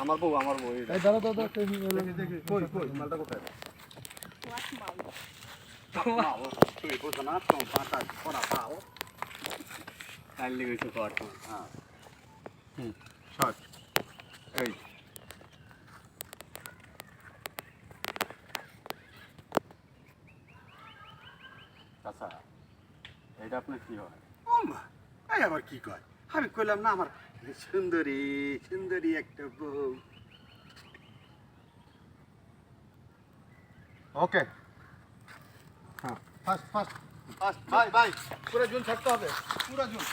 আমরা বউ আমার বউ এই দাঁড়াও দাঁড়াও দেখি দেখি কই কই মালটা কোথায়? পড়া পাও কর। হ্যাঁ হুম। শট এই। চাচা এটা আপনার কি হয়? এই আবার কি কয়? আমি কইলাম না আমার সুন্দরী সুন্দরী একটা বউ। ওকে। হ্যাঁ ফাস্ট ফাস্ট ফাস্ট ভাই। ভাই পুরো জুন ছাড়তে হবে পুরো জুন।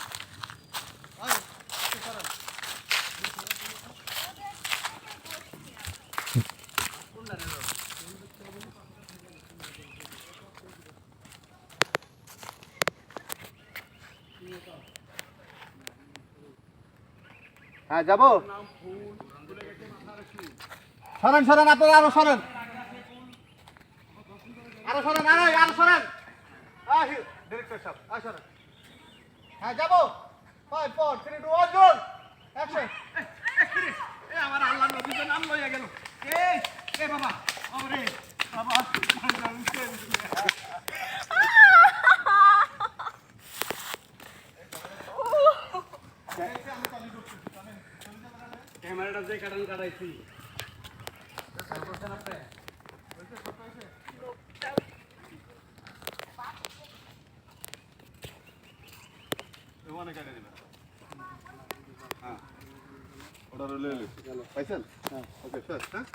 হ্যাঁ যাব। সরেন সরেন আপনারা আরও সরেন। আরও সরেন আরও সরেন। হ্যাঁ যাব। Five four three two one zone action এ আমার আল্লাহ নবীর নাম লইয়া গেল। এই এ বাবা ওরে বাবা ক্যামেরাটা যে কাটান কাটাইছি। ওখানে কেটে দিবেন হ্যাঁ। ওটা রইলে পাইছেন? হ্যাঁ। ওকে স্যার হ্যাঁ?